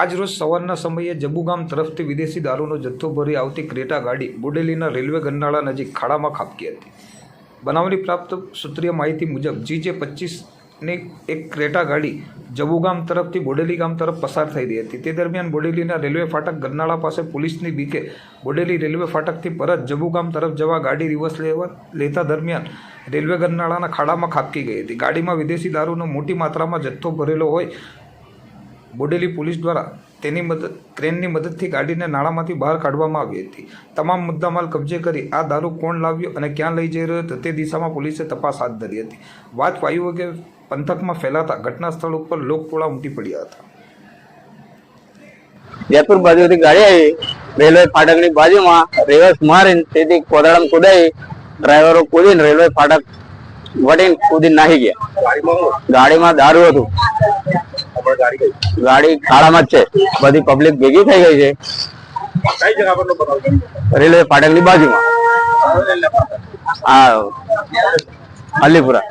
આજરોજ સવારના સમયે જબુગામ તરફથી વિદેશી દારૂનો જથ્થો ભરી આવતી ક્રેટા ગાડી બોડેલીના રેલવે ગરનાળા નજીક ખાડામાં ખાબકી હતી. બનાવની પ્રાપ્ત સૂત્રીય માહિતી મુજબ, જીજે પચીસની એક ક્રેટા ગાડી જબુગામ તરફથી બોડેલી ગામ તરફ પસાર થઈ રહી હતી. તે દરમિયાન બોડેલીના રેલવે ફાટક ગરનાળા પાસે પોલીસની બીકે બોડેલી રેલવે ફાટકથી પરત જબુગામ તરફ જવા ગાડી રિવર્સ લેવા લેતા દરમિયાન રેલવે ગરનાળાના ખાડામાં ખાબકી ગઈ હતી. ગાડીમાં વિદેશી દારૂનો મોટી માત્રામાં જથ્થો ભરેલો હોય બોડેલી પોલીસ દ્વારા તેની મદદ, ક્રેનની મદદથી ગાડીને નાળામાંથી બહાર કાઢવામાં આવી હતી. તમામ મુદ્દામાલ કબજે કરી આ દારૂ કોણ લાવ્યો અને ક્યાં લઈ જઈ રહ્યો હતો તે દિશામાં પોલીસે તપાસ હાથ ધરી હતી. વાત વાયુ વગેરે પંથકમાં ફેલાતા ઘટના સ્થળ ઉપર લોકટોળા ઉમટી પડ્યા હતા. જયપુર બાજુથી ગાડી આવી. રેલવે ફાટકની બાજુમાં રિવર્સ મારીને તેથી કોદાળામાં કુદાઈ ડ્રાઈવરો કૂદીને રેલવે ફાટક વટીને કૂદીને નાહી ગયા. ગાડીમાં દારૂ હતું. ગાડી ખાડામાં જ છે. બધી પબ્લિક ભેગી થઈ ગઈ છે. કઈ જગા ની? રેલવે બાજુમાં. હા. અલીપુરા.